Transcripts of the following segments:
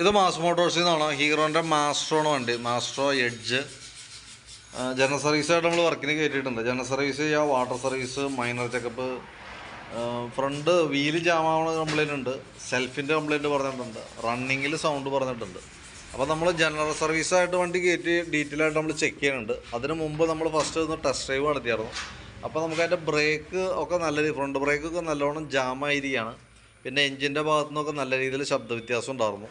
ഇത് മാസ് മോട്ടോഴ്സിൽ നിന്നാണ് ഹീറോന്റെ മാസ്ട്രോണ് വണ്ടി. മാസ്ട്രോ എഡ്ജ് ജനറൽ സർവീസായിട്ട് നമ്മൾ വർക്കിന് കയറ്റിയിട്ടുണ്ട് ജനറൽ സർവീസ് ചെയ്യുക water service minor checkup front wheel ജാമാവണ complaint ഉണ്ട്. സെൽഫിന്റെ കംപ്ലൈന്റ് പറഞ്ഞിട്ടുണ്ട്. റണ്ണിങ്ങിൽ സൗണ്ട് പറഞ്ഞിട്ടുണ്ട്. അപ്പോൾ നമ്മൾ ജനറൽ സർവീസായിട്ട് വണ്ടി കയറ്റി ഡീറ്റെയിൽ ആയിട്ട് നമ്മൾ ചെക്ക് ചെയ്യുന്നുണ്ട്. അതിന് മുമ്പ് നമ്മൾ ഫസ്റ്റ് ഒന്ന് ടെസ്റ്റ് ഡ്രൈവ് നടത്തിയായിരുന്നു. അപ്പോൾ നമുക്ക് അതിന്റെ ബ്രേക്ക് ഒക്കെ നല്ല രീതി ഫ്രണ്ട് ബ്രേക്കൊക്കെ നല്ലോണം ജാമായിരിക്കുകയാണ് പിന്നെ എഞ്ചിന്റെ ഭാഗത്തു നിന്നൊക്കെ നല്ല രീതിയിൽ ശബ്ദ വ്യത്യാസം ഉണ്ടായിരുന്നു.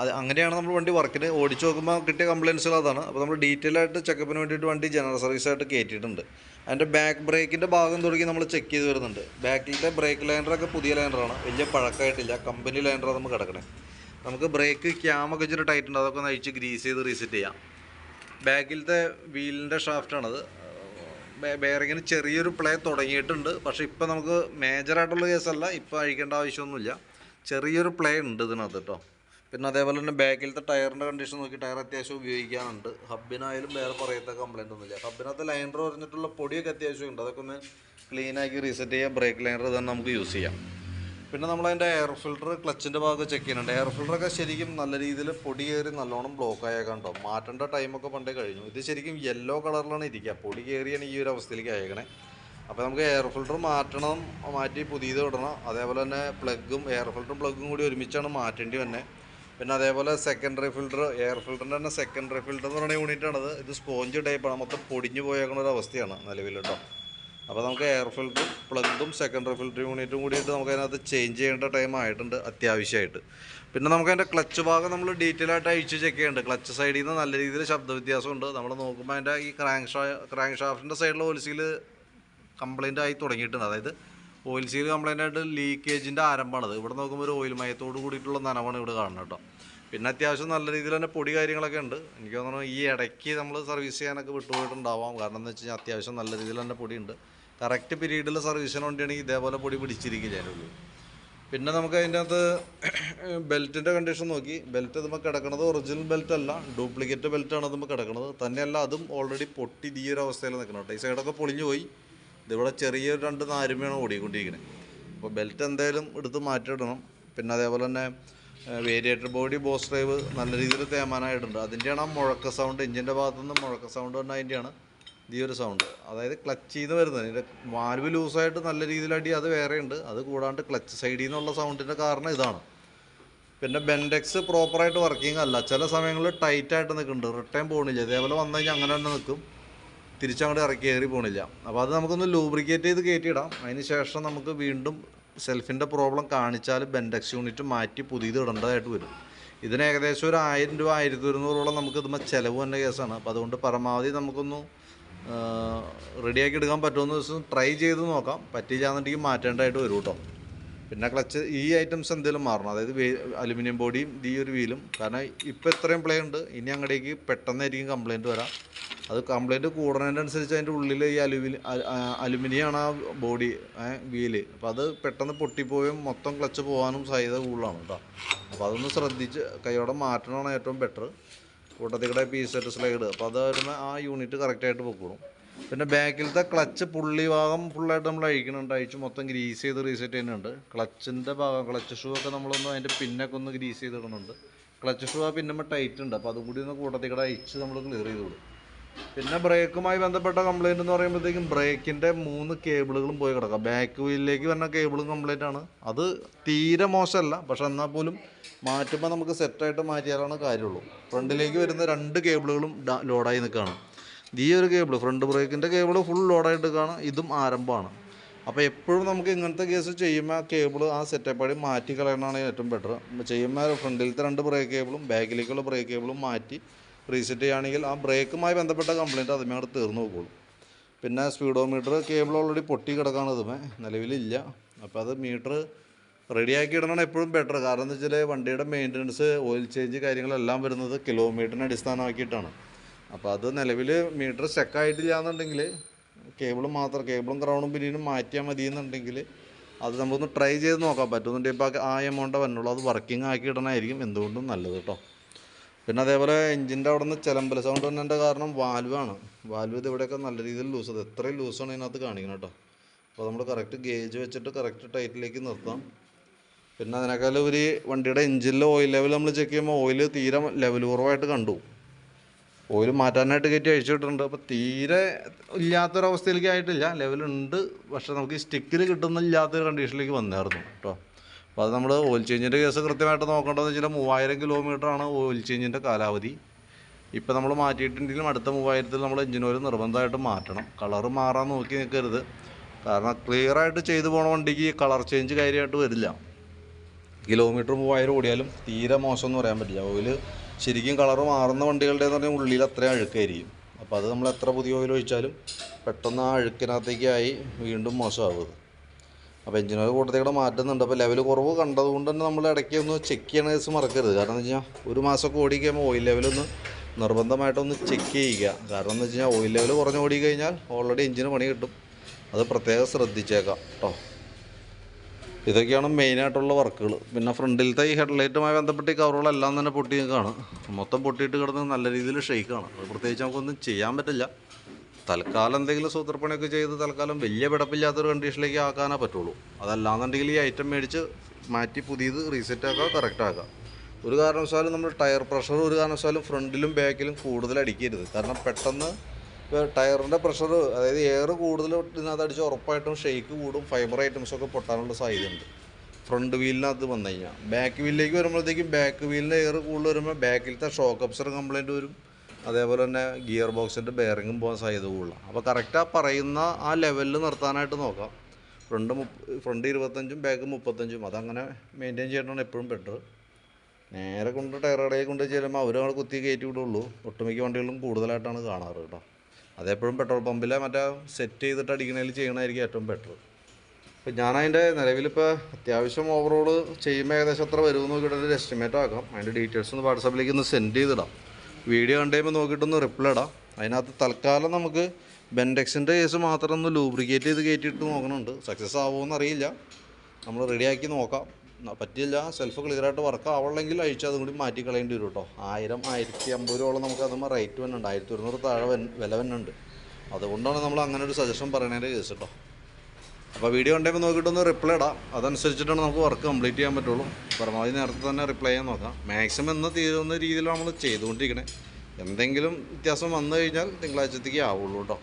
അത് അങ്ങനെയാണ് നമ്മൾ വണ്ടി വർക്കിന് ഓടിച്ചു നോക്കുമ്പോൾ കിട്ടിയ കംപ്ലയിൻസുകൾ അതാണ്. അപ്പോൾ നമ്മൾ ഡീറ്റെയിൽ ആയിട്ട് ചെക്കപ്പിന് വേണ്ടിയിട്ട് വണ്ടി ജനറൽ സർവീസ് ആയിട്ട് കയറ്റിയിട്ടുണ്ട് അതിന്റെ ബാക്ക് ബ്രേക്കിന്റെ ഭാഗം തുടങ്ങി നമ്മൾ ചെക്ക് ചെയ്ത് വരുന്നുണ്ട്. ബാക്കിലത്തെ ബ്രേക്ക് ലൈനറൊക്കെ പുതിയ ലൈനറാണ് വലിയ പഴക്കമായിട്ടില്ല. കമ്പനി ലൈനറാണ് നമുക്ക് കിടക്കണേ. നമുക്ക് ബ്രേക്ക് ക്യാമൊക്കെ ഇച്ചിരി ടൈറ്റ് ഉണ്ട്. അതൊക്കെ അഴിച്ച് ഗ്രീസ് ചെയ്ത് റീസെറ്റ് ചെയ്യാം. ബാക്കിലത്തെ വീലിന്റെ ഷാഫ്റ്റാണത് ബെയറിങ്ങിന് ചെറിയൊരു പ്ലേ തുടങ്ങിയിട്ടുണ്ട്. പക്ഷേ ഇപ്പോൾ നമുക്ക് മേജറായിട്ടുള്ള കേസല്ല ഇപ്പോൾ അഴിക്കേണ്ട ആവശ്യമൊന്നുമില്ല. ചെറിയൊരു പ്ലേ ഉണ്ട് ഇതിനകത്ത് കേട്ടോ. പിന്നെ അതേപോലെ തന്നെ ബാക്കിലത്തെ ടയറിന്റെ കണ്ടീഷൻ നോക്കി ടയർ അത്യാവശ്യം ഉപയോഗിക്കാനുണ്ട്. ഹബിനായാലും വേറെ പറയത്ത കംപ്ലൈന്റ് ഒന്നുമില്ല. ഹബിനകത്ത് ലൈനർ പറഞ്ഞിട്ടുള്ള പൊടിയൊക്കെ അത്യാവശ്യം ഉണ്ട്. അതൊക്കെ ഒന്ന് ക്ലീനാക്കി റീസെറ്റ് ചെയ്യാം. ബ്രേക്ക് ലൈനർ തന്നെ നമുക്ക് യൂസ് ചെയ്യാം. പിന്നെ നമ്മൾ നമ്മളതിന്റെ എയർ ഫിൽട്ടർ ക്ലച്ചിന്റെ ഭാഗം ചെക്ക് ചെയ്യുന്നുണ്ട്. എയർ ഫിൽറ്ററൊക്കെ ശരിക്കും നല്ല രീതിയിൽ പൊടി കയറി നല്ലോണം ബ്ലോക്ക് ആയേക്കാം കേട്ടോ മാറ്റേണ്ട ടൈമൊക്കെ പണ്ടേ കഴിഞ്ഞു. ഇത് ശരിക്കും യെല്ലോ കളറിലാണ് ഇരിക്കുക. പൊടി കയറിയാണ് ഈ ഒരു അവസ്ഥയിലേക്ക് അയക്കണേ. അപ്പോൾ നമുക്ക് എയർ ഫിൽട്ടർ മാറ്റണം മാറ്റി പുതിയത് ഇടണം. അതേപോലെ തന്നെ പ്ലഗും എയർ ഫിൽറ്ററും പ്ലഗും കൂടി ഒരുമിച്ചാണ് മാറ്റേണ്ടി തന്നെ പിന്നെ അതേപോലെ സെക്കൻഡറി ഫിൽറ്റർ എയർ ഫിൽറ്ററിന്റെ തന്നെ സെക്കൻഡറി ഫിൽറ്റർ എന്ന് പറയുന്ന യൂണിറ്റാണത് ഇത് സ്പോഞ്ച് ടൈപ്പാണ് മൊത്തം പൊടിഞ്ഞു പോയേക്കുന്ന ഒരു അവസ്ഥയാണ് നിലവിൽ കേട്ടോ. അപ്പോൾ നമുക്ക് എയർ ഫിൽറ്ററും പ്ലഗും സെക്കൻഡറി ഫിൽറ്റർ യൂണിറ്റും കൂടിയിട്ട് നമുക്ക് അതിനകത്ത് ചേഞ്ച് ചെയ്യേണ്ട ടൈം ആയിട്ടുണ്ട് അത്യാവശ്യമായിട്ട്. പിന്നെ നമുക്ക് അതിന്റെ ക്ലച്ച് ഭാഗം നമ്മൾ ഡീറ്റെയിൽ ആയിട്ട് അഴിച്ച് ചെക്ക് ചെയ്യുന്നുണ്ട് ക്ലച്ച് സൈഡിൽ നിന്ന് നല്ല രീതിയിൽ ശബ്ദ വ്യത്യാസമുണ്ട്. നമ്മൾ നോക്കുമ്പോൾ അതിന്റെ ഈ ക്രാങ്ക് ഷാ ക്രാങ്ക് ഷാഫ്റ്റിന്റെ സൈഡിലെ ഓൽസീൽ കംപ്ലൈന്റ് ആയി തുടങ്ങിയിട്ടുണ്ട്. അതായത് ഓയിൽ സീൽ കംപ്ലൈന്റ് ആയിട്ട് ലീക്കേജിന്റെ ആരംഭമാണത്. ഇവിടെ നോക്കുമ്പോൾ ഒരു ഓയിൽ മയത്തോട് കൂടിയിട്ടുള്ള നനവാണ് ഇവിടെ കാണുന്നത് കേട്ടോ. പിന്നെ അത്യാവശ്യം നല്ല രീതിയിൽ തന്നെ പൊടി കാര്യങ്ങളൊക്കെ ഉണ്ട്. എനിക്ക് തോന്നുന്നു ഈ ഇടയ്ക്ക് നമ്മൾ സർവീസ് ചെയ്യാനൊക്കെ വിട്ടുപോയിട്ടുണ്ടാവാം. കാരണം എന്ന് വെച്ച് കഴിഞ്ഞാൽ അത്യാവശ്യം നല്ല രീതിയിൽ തന്നെ പൊടിയുണ്ട്. കറക്റ്റ് പീരീഡിൽ സർവീസിന് വേണ്ടിയാണെങ്കിൽ ഇതേപോലെ പൊടി പിടിച്ചിരിക്കില്ല അതിന്റെ പിന്നെ നമുക്ക് അതിന്റെ അകത്ത് ബെൽറ്റിന്റെ കണ്ടീഷൻ നോക്കി. ബെൽറ്റ് നമുക്ക് കിടക്കുന്നത് ഒറിജിനൽ ബെൽറ്റ് അല്ല. ഡ്യൂപ്ലിക്കേറ്റ് ബെൽറ്റാണ് നമുക്ക് കിടക്കുന്നത് തന്നെയല്ല അതും ഓൾറെഡി പൊട്ടി ഈ ഒരു അവസ്ഥയിൽ നിൽക്കണം കേട്ടോ. ഈ സൈഡൊക്കെ പൊളിഞ്ഞു പോയി. ഇതിവിടെ ചെറിയൊരു രണ്ട് നാരുമയാണ് ഓടിക്കൊണ്ടിരിക്കുന്നത് അപ്പോൾ ബെൽറ്റ് എന്തായാലും എടുത്ത് മാറ്റിയിടണം. പിന്നെ അതേപോലെ തന്നെ വേരിയേറ്റർ ബോഡി ബോസ് ഡ്രൈവ് നല്ല രീതിയിൽ തേമാനായിട്ടുണ്ട് അതിന്റെയാണ് ആ മുഴക്ക സൗണ്ട് എഞ്ചിന്റെ ഭാഗത്തുനിന്ന് മുഴക്ക സൗണ്ട് തന്നെ അതിന്റെയാണ് ഈ ഒരു സൗണ്ട് അതായത് ക്ലച്ച് ചെയ്ത് വരുന്നത്. ഇതിന്റെ വാൽവ് ലൂസായിട്ട് നല്ല രീതിയിൽ അടി അത് വേറെയുണ്ട്. അത് കൂടാണ്ട് ക്ലച്ച് സൈഡിൽ നിന്നുള്ള സൗണ്ടിന്റെ കാരണം ഇതാണ്. പിന്നെ ബെൻഡെക്സ് പ്രോപ്പറായിട്ട് വർക്കിംഗ് അല്ല. ചില സമയങ്ങളിൽ ടൈറ്റായിട്ട് നിൽക്കുന്നുണ്ട്. റിട്ടേൺ പോകണില്ല ഇതേപോലെ വന്നു കഴിഞ്ഞാൽ അങ്ങനെ തന്നെ നിൽക്കും. തിരിച്ചങ്ങോട്ട് ഇറക്കി കയറി പോകണില്ല അപ്പോൾ അത് നമുക്കൊന്ന് ലൂബ്രിക്കേറ്റ് ചെയ്ത് കയറ്റിയിടാം. അതിന് ശേഷം നമുക്ക് വീണ്ടും സെൽഫിന്റെ പ്രോബ്ലം കാണിച്ചാൽ ബെൻഡക്സ് യൂണിറ്റ് മാറ്റി പുതിയത് ഇടേണ്ടതായിട്ട് വരും. ഇതിന് ഏകദേശം ഒരു ആയിരം രൂപ ആയിരത്തി ഒരുന്നൂറോളം നമുക്ക് ഇതുമ്പോൾ ചിലവ് തന്നെ കേസാണ്. അപ്പോൾ അതുകൊണ്ട് പരമാവധി നമുക്കൊന്ന് റെഡിയാക്കി എടുക്കാൻ പറ്റുമെന്ന് ദിവസം ട്രൈ ചെയ്ത് നോക്കാം. പറ്റില്ലാന്നുണ്ടെങ്കിൽ മാറ്റേണ്ടതായിട്ട് വരും കേട്ടോ. പിന്നെ ക്ലച്ച് ഈ ഐറ്റംസ് എന്തെങ്കിലും മാറണം. അതായത് അലുമിനിയം ബോഡിയും ഈ ഒരു വീലും കാരണം ഇപ്പോൾ ഇത്രയും പ്ലേ ഉണ്ട്. ഇനി അങ്ങടേക്ക് പെട്ടെന്നായിരിക്കും കംപ്ലയിന്റ് വരാം. അത് കംപ്ലൈന്റ് കൂടുന്നതിനനുസരിച്ച് അതിന്റെ ഉള്ളിൽ ഈ അലുമിനി അലുമിനിയാണ് ആ ബോഡി വീൽ അപ്പോൾ അത് പെട്ടെന്ന് പൊട്ടിപ്പോയും മൊത്തം ക്ലച്ച് പോകാനും സാധ്യത കൂടുതലാണ് കേട്ടോ അപ്പോൾ അതൊന്ന് ശ്രദ്ധിച്ച് കൈയോടെ മാറ്റണമാണ് ഏറ്റവും ബെറ്റർ കൂട്ടത്തിക്കടെ പി സെറ്റ് സ്ലൈഡ് അപ്പോൾ അത് വരുന്ന ആ യൂണിറ്റ് കറക്റ്റായിട്ട് പൊക്കോളും. പിന്നെ ബാക്കിലത്തെ ക്ലച്ച് പുള്ളി ഭാഗം ഫുള്ളായിട്ട് നമ്മൾ അഴിക്കുന്നുണ്ട്. അഴിച്ച് മൊത്തം ഗ്രീസ് ചെയ്ത് റീസെറ്റ് ചെയ്യുന്നുണ്ട്. ക്ലച്ചിന്റെ ഭാഗം ക്ലച്ച് ഷൂ ഒക്കെ നമ്മളൊന്ന് അതിന്റെ പിന്നൊക്കെ ഒന്ന് ഗ്രീസ് ചെയ്തിടുന്നുണ്ട് ക്ലച്ച് ഷൂ ആ പിന്നുമ്പോൾ ടൈറ്റ് ഉണ്ട്. അപ്പോൾ അതും കൂടി ഒന്ന് കൂട്ടത്തിക്കടെ അഴിച്ച് നമ്മൾ ക്ലിയർ ചെയ്ത് കൊടുക്കും. പിന്നെ ബ്രേക്കുമായി ബന്ധപ്പെട്ട കംപ്ലൈന്റ് എന്ന് പറയുമ്പോഴത്തേക്കും ബ്രേക്കിന്റെ മൂന്ന് കേബിളുകളും പോയി കിടക്കാം. ബാക്ക് വീലിലേക്ക് വരുന്ന കേബിളും കംപ്ലൈന്റ് ആണ്. അത് തീരെ മോശമല്ല. പക്ഷെ എന്നാൽ പോലും മാറ്റുമ്പോൾ നമുക്ക് സെറ്റായിട്ട് മാറ്റിയാലാണ് കാര്യമുള്ളൂ. ഫ്രണ്ടിലേക്ക് വരുന്ന രണ്ട് കേബിളുകളും ലോഡായി നിൽക്കുകയാണ്. ഈ ഒരു കേബിൾ ഫ്രണ്ട് ബ്രേക്കിന്റെ കേബിൾ ഫുൾ ലോഡായിട്ട് നിൽക്കുകയാണ്. ഇതും ആരംഭമാണ്. അപ്പോൾ എപ്പോഴും നമുക്ക് ഇങ്ങനത്തെ കേസ് ചെയ്യുമ്പോൾ ആ കേബിൾ ആ സെറ്റപ്പാടി മാറ്റി കളയണതാണ് ഏറ്റവും ബെറ്റർ ചെയ്യുമ്പോൾ ഫ്രണ്ടിലത്തെ രണ്ട് ബ്രേക്ക് കേബിളും ബാക്കിലേക്കുള്ള ബ്രേക്ക് കേബിളും മാറ്റി റീസെറ്റ് ചെയ്യുകയാണെങ്കിൽ ആ ബ്രേക്കുമായി ബന്ധപ്പെട്ട കംപ്ലയിന്റ് അതുമേ അങ്ങോട്ട് തീർന്നു പോകുള്ളൂ പിന്നെ സ്പീഡോമീറ്റർ കേബിൾ ഓൾറെഡി പൊട്ടി കിടക്കുകയാണ് അതുമേ നിലവിലില്ല. അപ്പോൾ അത് മീറ്റർ റെഡിയാക്കി ഇടണം എപ്പോഴും ബെറ്റർ കാരണം എന്താ വെച്ചാൽ വണ്ടിയുടെ മെയിന്റനൻസ് ഓയിൽ ചേഞ്ച് കാര്യങ്ങളെല്ലാം വരുന്നത് കിലോമീറ്ററിനെ അടിസ്ഥാനമാക്കിയിട്ടാണ്. അപ്പോൾ അത് നിലവിൽ മീറ്റർ സ്റ്റക്കായിട്ടില്ല എന്നുണ്ടെങ്കിൽ കേബിൾ മാത്രം കേബിളും ക്രൗണും പിന്നീടും മാറ്റിയാൽ മതി എന്നുണ്ടെങ്കിൽ അത് നമുക്കൊന്ന് ട്രൈ ചെയ്ത് നോക്കാൻ പറ്റുന്നുണ്ടെങ്കിൽ ഇപ്പോൾ ആ എമൗണ്ട് വന്നുള്ളൂ. അത് വർക്കിംഗ് ആക്കി ഇടണമായിരിക്കും. എന്തുകൊണ്ടും നല്ലത് കേട്ടോ. പിന്നെ അതേപോലെ എഞ്ചിന്റെ അവിടെ നിന്ന് ചിലമ്പല സൗണ്ട് വന്നതിന്റെ കാരണം വാൽവാണ് വാൽവ് ഇത് ഇവിടെയൊക്കെ നല്ല രീതിയിൽ ലൂസ് അത് എത്രയും ലൂസാണ് ഇതിനകത്ത് കാണിക്കുന്നത് കേട്ടോ. അപ്പോൾ നമ്മൾ കറക്റ്റ് ഗേജ് വെച്ചിട്ട് കറക്റ്റ് ടൈറ്റിലേക്ക് നിർത്താം. പിന്നെ അതിനേക്കാൾ ഒരു വണ്ടിയുടെ എഞ്ചിനിലെ ഓയിൽ ലെവൽ നമ്മൾ ചെക്ക് ചെയ്യുമ്പോൾ ഓയിൽ തീരെ ലെവൽ കുറവായിട്ട് കണ്ടു. ഓയിൽ മാറ്റാനായിട്ട് കയറ്റി അഴിച്ചു വിട്ടിട്ടുണ്ട്. അപ്പോൾ തീരെ ഇല്ലാത്തൊരവസ്ഥയിലേക്ക് ആയിട്ടില്ല. ലെവലുണ്ട് പക്ഷെ നമുക്ക് സ്റ്റിക്കിൽ കിട്ടുന്നില്ലാത്തൊരു കണ്ടീഷനിലേക്ക് വന്നായിരുന്നു കേട്ടോ. അപ്പോൾ അത് നമ്മൾ ഓയിൽ ചേഞ്ചിന്റെ കേസ് കൃത്യമായിട്ട് നോക്കേണ്ടതെന്ന് വെച്ചാൽ മൂവായിരം കിലോമീറ്ററാണ് ഓയിൽ ചേഞ്ചിന്റെ കാലാവധി. ഇപ്പോൾ നമ്മൾ മാറ്റിയിട്ടുണ്ടെങ്കിലും അടുത്ത മൂവായിരത്തിൽ നമ്മൾ എഞ്ചിൻ ഓയിൽ നിർബന്ധമായിട്ട് മാറ്റണം. കളർ മാറാൻ നോക്കി നിൽക്കരുത് കാരണം ക്ലിയറായിട്ട് ചെയ്തു പോണ വണ്ടിക്ക് കളർ ചേഞ്ച് കാര്യമായിട്ട് വരില്ല. കിലോമീറ്റർ മൂവായിരം ഓടിയാലും തീരെ മോശം എന്ന് പറയാൻ പറ്റില്ല. ഓയിൽ ശരിക്കും കളർ മാറുന്ന വണ്ടികളുടെ എന്ന് പറഞ്ഞാൽ ഉള്ളിൽ അത്രയും അഴുക്കായിരിക്കും. അപ്പോൾ അത് നമ്മൾ എത്ര പുതിയ ഓയിൽ ഒഴിച്ചാലും പെട്ടെന്ന് ആ അഴുക്കിനകത്തേക്കായി വീണ്ടും മോശമാവും അപ്പോൾ എഞ്ചിൻ കൂട്ടത്തിൽ കൂടെ മാറ്റുന്നുണ്ട്. അപ്പോൾ ലെവൽ കുറവ് കണ്ടതുകൊണ്ട് തന്നെ നമ്മൾ ഇടയ്ക്ക് ഒന്ന് ചെക്ക് ചെയ്യണ കേസ് മറക്കരുത്. കാരണം എന്ന് വെച്ചാൽ ഒരു മാസമൊക്കെ ഓടിക്കുമ്പോൾ ഓയിൽ ലെവലൊന്ന് നിർബന്ധമായിട്ടൊന്ന് ചെക്ക് ചെയ്യുക. കാരണം എന്ന് വെച്ച് കഴിഞ്ഞാൽ ഓയിൽ ലെവൽ കുറഞ്ഞ് ഓടിക്കഴിഞ്ഞാൽ ഓൾറെഡി എഞ്ചിന് പണി കിട്ടും. അത് പ്രത്യേകം ശ്രദ്ധിച്ചേക്കാം കേട്ടോ ഇതൊക്കെയാണ് മെയിനായിട്ടുള്ള വർക്കുകൾ പിന്നെ ഫ്രണ്ടിലത്തെ ഈ ഹെഡ്ലൈറ്റുമായി ബന്ധപ്പെട്ട് ഈ കവറുകളെല്ലാം തന്നെ പൊട്ടി നിൽക്കുകയാണ് മൊത്തം പൊട്ടിയിട്ട് കിടന്ന് നല്ല രീതിയിൽ ഷെയ്ക്കാണ് അത് പ്രത്യേകിച്ച് നമുക്കൊന്നും ചെയ്യാൻ പറ്റില്ല. തൽക്കാലം എന്തെങ്കിലും സൂത്രപ്പണിയൊക്കെ ചെയ്ത് തൽക്കാലം വലിയ പിടപ്പില്ലാത്തൊരു കണ്ടീഷനിലേക്ക് ആക്കാനേ പറ്റുള്ളൂ. അതല്ലാന്നുണ്ടെങ്കിൽ ഈ ഐറ്റം മേടിച്ച് മാറ്റി പുതിയത് റീസെറ്റ് ആക്കുക കറക്റ്റ് ആക്കുക. ഒരു കാരണവശാലും നമ്മൾ ടയർ പ്രഷർ ഒരു കാരണവശാലും ഫ്രണ്ടിലും ബാക്കിലും കൂടുതൽ അടിക്കരുത്. കാരണം പെട്ടെന്ന് ഇപ്പോൾ ടയറിന്റെ പ്രഷർ അതായത് എയർ കൂടുതൽ ഇതിനകത്ത് അടിച്ച് ഉറപ്പായിട്ടും ഷെയ്ക്ക് കൂടും ഫൈബർ ഐറ്റംസ് ഒക്കെ പൊട്ടാനുള്ള സാധ്യതയുണ്ട്. ഫ്രണ്ട് വീലിനകത്ത് വന്നു കഴിഞ്ഞാൽ ബാക്ക് വീലിലേക്ക് വരുമ്പോഴത്തേക്കും ബാക്ക് വീലിന്റെ എയർ കൂടുതൽ വരുമ്പോൾ ബാക്കിലത്തെ ഷോക്ക് അപ്സർ കംപ്ലൈന്റ് വരും. അതേപോലെ തന്നെ ഗിയർ ബോക്സിന്റെ ബെയറിങ്ങും പോകാൻ സാധ്യത കൂടുതലാണ് അപ്പോൾ കറക്റ്റ് ആ പറയുന്ന ആ ലെവലിൽ നിർത്താനായിട്ട് നോക്കാം. ഫ്രണ്ട് ഫ്രണ്ട് ഇരുപത്തഞ്ചും ബാക്ക് മുപ്പത്തഞ്ചും അതങ്ങനെ മെയിന്റെയിൻ ചെയ്യണമെന്ന് എപ്പോഴും ബെറ്റർ നേരെ കൊണ്ട് കടയിൽ കൊണ്ട് ചെല്ലുമ്പോൾ അവരും അവിടെ കുത്തി കയറ്റി വിടുള്ളൂ. ഒട്ടുമിക്ക വണ്ടികളും കൂടുതലായിട്ടാണ് കാണാറ് കേട്ടോ. അതെപ്പോഴും പെട്രോൾ പമ്പിലെ മറ്റേ സെറ്റ് ചെയ്തിട്ട് അടിക്കണതിൽ ചെയ്യണമായിരിക്കും ഏറ്റവും ബെറ്റർ ഇപ്പം ഞാനതിന്റെ നിലവിലിപ്പോൾ അത്യാവശ്യം ഓവറോൾ ചെയ്യുമ്പോൾ ഏകദേശം എത്ര വരുമെന്ന് നോക്കിയിട്ട് ഒരു എസ്റ്റിമേറ്റ് ആക്കാം. അതിന്റെ ഡീറ്റെയിൽസ് ഒന്ന് വാട്സാപ്പിലേക്ക് ഒന്ന് സെൻഡ് ചെയ്തിടാം. വീഡിയോ കണ്ടു കഴിയുമ്പോൾ നോക്കിയിട്ടൊന്ന് റിപ്ലൈ ഇടാം. അതിനകത്ത് തൽക്കാലം നമുക്ക് ബെൻഡെക്സിന്റെ കേസ് മാത്രം ഒന്ന് ലൂബ്രിക്കേറ്റ് ചെയ്ത് കയറ്റിയിട്ട് നോക്കണുണ്ട്. സക്സസ് ആവുമോ അറിയില്ല. നമ്മൾ റെഡിയാക്കി നോക്കാം. പറ്റില്ല സെൽഫ് ക്ലിയറായിട്ട് വർക്ക് ആവണമെങ്കിൽ അഴിച്ച് അതും കൂടി മാറ്റി കളയേണ്ടി വരും കേട്ടോ ആയിരം ആയിരത്തി അമ്പത് രൂപയോളം നമുക്ക് അതുമ്പോൾ റേറ്റ് വന്നുണ്ട് ആയിരത്തി ഒരുന്നൂറ് താഴെ വില വന്നുണ്ട് അതുകൊണ്ടാണ് നമ്മൾ അങ്ങനെ ഒരു സജഷൻ പറയണതിന്റെ കേസ് കേട്ടോ അപ്പോൾ വീഡിയോ കണ്ടപ്പോൾ നോക്കിയിട്ടൊന്ന് റിപ്ലൈ ഇടാം. അതനുസരിച്ചിട്ടാണ് നമുക്ക് വർക്ക് കംപ്ലീറ്റ് ചെയ്യാൻ പറ്റുള്ളൂ. പരമാവധി നേരത്തെ തന്നെ റിപ്ലൈ ചെയ്യാൻ നോക്കാം. മാക്സിമം എന്ന് തീരുന്ന രീതിയിലാണ് നമ്മൾ ചെയ്തുകൊണ്ടിരിക്കണേ. എന്തെങ്കിലും വ്യത്യാസം വന്നു കഴിഞ്ഞാൽ തിങ്കളാഴ്ചത്തേക്ക് ആവുള്ളൂ കേട്ടോ.